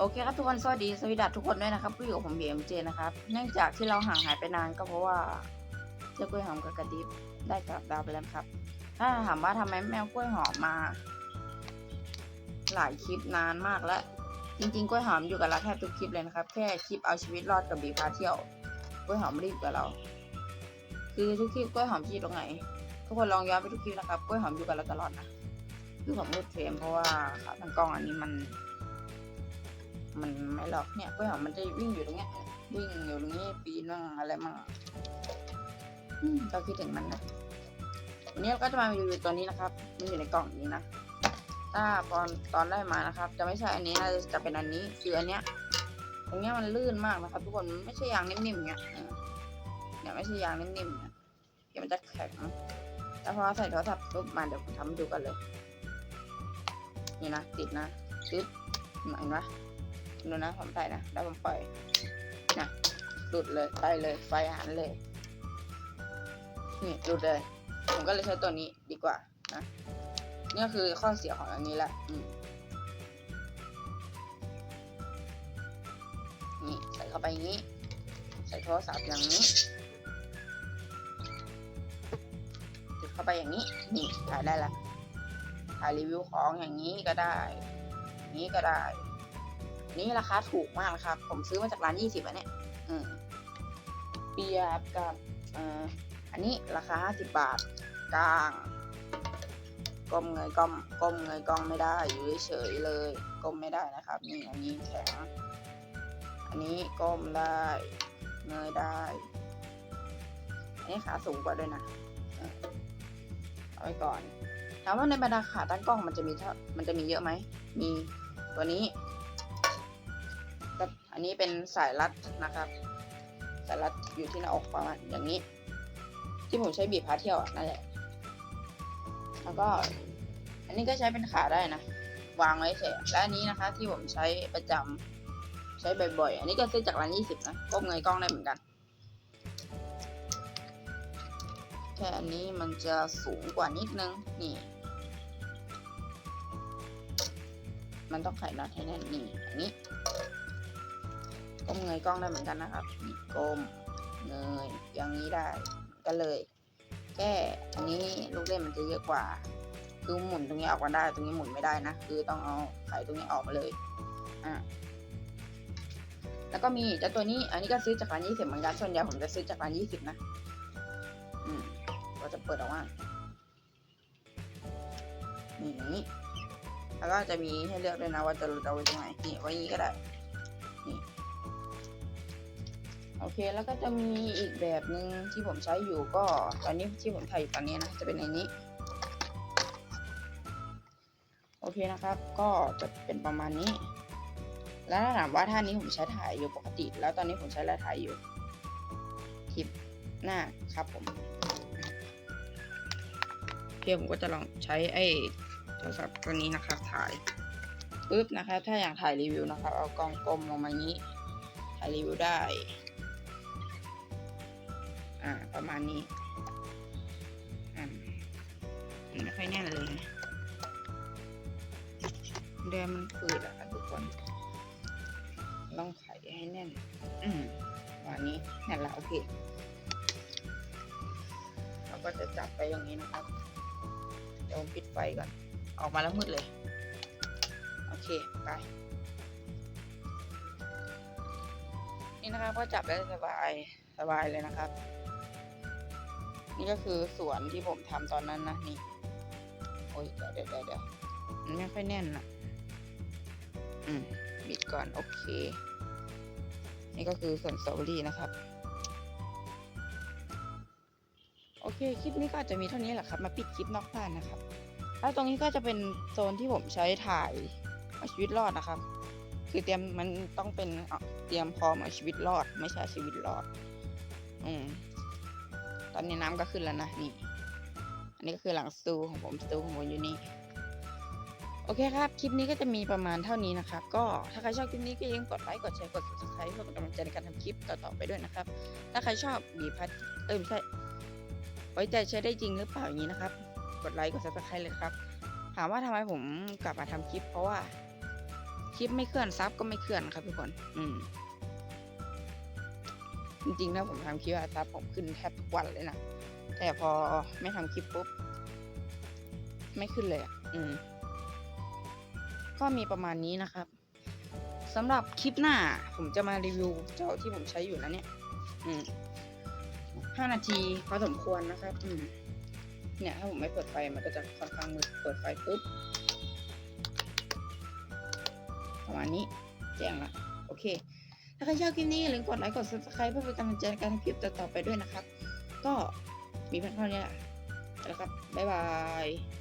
โอเคครับทุกคนสวัสดีสวัสดีทุกคนด้วยนะครับก็อยู่กับผมเบียมเจนะครับ เนื่องจากที่เราห่างหายไปนานก็เพราะว่าเจ้ากล้วยหอมกับกระดิบได้กลับดาวไปแล้วครับ ถ้าถามว่าทำไมแมวกล้วยหอมมา หลายคลิปนานมากแล้ว จริงๆกล้วยหอมอยู่กับเราแทบทุกคลิปเลยนะครับ แค่คลิปเอาชีวิตรอดกับบีพาเที่ยวกล้วยหอมไม่ได้อยู่กับเรา คือทุกคลิปกล้วยหอมที่ตรงไหน ทุกคนลองย้อนไปทุกคลิปนะครับกล้วยหอมอยู่กับเราตลอดนะคือผมมืดเฟรมเพราะว่าขาตั้งกล้องอันนี้มัน มันไม่หรอกเนี่ยกล้วยหอมมันจะวิ่งอยู่ตรงเนี้ย วิ่งอยู่ตรงนี้ปีนมั่งอะไรมั่งอืมก็คิดถึงมันนะวันนี้เราก็จะมารีวิวตัวนี้นะครับ มันอยู่ในกล่องนี้นะ ถ้าตอนตอนได้มานะครับ จะไม่ใช่อันนี้นะจะจะเป็นอันนี้คืออันเนี้ย ตรงเนี้ยมันลื่นมากนะครับ ทุกคนไม่ใช่ยางนิ่มๆเนี้ยเนี่ยไม่ใช่ยางนิ่มๆเนี่ยเดี๋ยวมันจะแข็งแล้วพอใส่โทรศัพท์ปุ๊บมาเดี๋ยวผมทำให้ดูกันเลย นี่นะติดนะตึ๊ดเห็นไหม ดูนะผมใส่นะแล้วผมปล่อยนะหลุดเลยไปเลยไฟหันเลยนี่หลุดเลย ผมก็เลยใช้ตัวนี้ดีกว่านะนี่ก็คือข้อเสียของอันนี้แหละนี่ใส่เข้าไปอย่างนี้ ใส่โทรศัพท์อย่างนี้ติดเข้าไปอย่างนี้ นี่ถ่ายได้ละถ่ายรีวิวของอย่างนี้ก็ได้นี้ก็ได้ นี่ราคาถูกมากนะครับ ผมซื้อมาจากร้านยี่สิบอันเนี้ยเปียบกับอันนี้ราคาห้าสิบบาทกลางก้มเงยก้มก้มเงยก้มไม่ได้อยู่เฉยเลยก้มไม่ได้นะครับนี่อันนี้แข็งอันนี้ก้มได้เงยได้อันนี้ขาสูงกว่าด้วยนะเอาไว้ก่อนถามว่าในบรรดาขาตั้งกล้องมันจะมีมันจะมีเยอะไหมมีตัวนี้ กับอันนี้เป็นสายรัดนะครับ สายรัดอยู่ที่หน้าอกประมาณอย่างนี้ ที่ผมใช้บีบพาเที่ยวนั่นแหละ แล้วก็อันนี้ก็ใช้เป็นขาได้นะ วางไว้เฉยและอันนี้นะคะ ที่ผมใช้ประจำใช้บ่อยๆ อันนี้ก็ซื้อจากร้านยี่สิบนะก้มเงยกล้องได้เหมือนกัน แค่อันนี้มันจะสูงกว่านิดนึง นี่ มันต้องไขน็อตให้แน่นนี่อันนี้ ก้มเงยกล้องได้เหมือนกันนะครับนี่ก้มเงยอย่างนี้ได้ก็เลยแค่อันนี้ลูกเล่นมันจะเยอะกว่า คือหมุนตรงนี้ออกมาได้ ตรงนี้หมุนไม่ได้นะ คือต้องเอาไขตรงนี้ออกมาเลยอะแล้วก็มีแต่ตัวนี้อันนี้ก็ซื้อจากร้านยี่สิบเหมือนกันส่วนใหญ่ผมจะซื้อจากร้านยี่สิบนะอืมก็จะเปิดออกมานี่อย่างนี้แล้วก็จะมีให้เลือกด้วยนะว่าจะเราจะเอาไว้ตรงไหนนี่ไว้นี้ก็ได้ อเคแล้วก็จะมีอีกแบบหนึ่งที่ผมใช้อยู่ก็ตอนนี้ที่ผมถ่ายอยู่ตอนนี้นะจะเป็นในนี้ โอเคนะครับ ก็จะเป็นประมาณนี้ แล้วถ้าถามว่าท่านี้ผมใช้ถ่ายอยู่ปกติ แล้วตอนนี้ผมใช้แล้วถ่ายอยู่คลิปหน้าครับผมโอเคผมก็จะลองใช้ไอ้โทรศัพท์ตัวนี้นะครับถ่ายปุ๊บนะครับถ้าอยากถ่ายรีวิวนะครับ เอากล้องกลมลงมาอย่างนี้ถ่ายรีวิวได้ อ่าประมาณนี้อ่ามันไม่ค่อยแน่นเลยนะแดงมันฝืดอะค่ะทุกคนต้องไขให้แน่น อืมวันนี้แน่นละโอเคเราก็จะจับไปอย่างนี้นะครับเดี๋ยวผมปิดไฟก่อน ออกมาแล้วมืดเลย โอเค ไป นี่นะครับก็จับได้สบาย สบายเลยนะครับ นี่ก็คือสวนที่ผมทำตอนนั้นนะนี่โอ้ยเดี๋ยวเดี๋ยวเดี๋ยวเดี๋ยวมันไม่ค่อยแน่นนะอืมบิดก่อนโอเค นี่ก็คือสวนสตรอเบอรี่นะครับโอเคคลิปนี้ก็อาจจะมีเท่านี้แหละครับ มาปิดคลิปนอกบ้านนะครับ แล้วตรงนี้ก็จะเป็นโซนที่ผมใช้ถ่ายเอาชีวิตรอดนะครับ คือเตรียมมันต้องเป็นเตรียมพร้อมเอาชีวิตรอด ไม่ใช่ชีวิตรอด อืม อนนี้น้ำก็ขึ้นแล้วนะนี่ อันนี้ก็คือหลังสตูของผมสตูของผมอยู่นี่ โอเคครับ คลิปนี้ก็จะมีประมาณเท่านี้นะครับ ก็ถ้าใครชอบคลิปนี้ก็อย่าลืมกดไลค์ กดแชร์ กด subscribe เพื่อเป็นกำลังใจในการทำคลิปต่อๆไปด้วยนะครับ ถ้าใครชอบบีพัดเอ้ยไม่ใช่ไว้ใจใช้ได้จริงหรือเปล่าอย่างนี้นะครับ กดไลค์ กด subscribe เลยครับ ถามว่าทำไมผมกลับมาทำคลิป เพราะว่าคลิปไม่เคลื่อนซับก็ไม่เคลื่อนครับทุกคน อืม จริงๆถ้าผมทำคลิปอะซับผมขึ้นแทบทุกวันเลยนะ แต่พอไม่ทำคลิปปุ๊บ ไม่ขึ้นเลยอะอืม ก็มีประมาณนี้นะครับสำหรับคลิปหน้า ผมจะมารีวิวเจ้าที่ผมใช้อยู่นะเนี่ย อืมห้านาทีพอสมควรนะครับ อืม เนี่ย ถ้าผมไม่เปิดไฟมันก็จะค่อนข้างมืดเปิดไฟปุ๊บประมาณนี้แจ้งละโอเค ถ้าใครชอบคลิปนี้อย่าลืมกดไลค์กด subscribe เพื่อเป็นกำลังใจในการทำคลิปต่อๆไปด้วยนะครับ ก็มีเพียงเท่านี้แหละแล้วครับบ๊ายบาย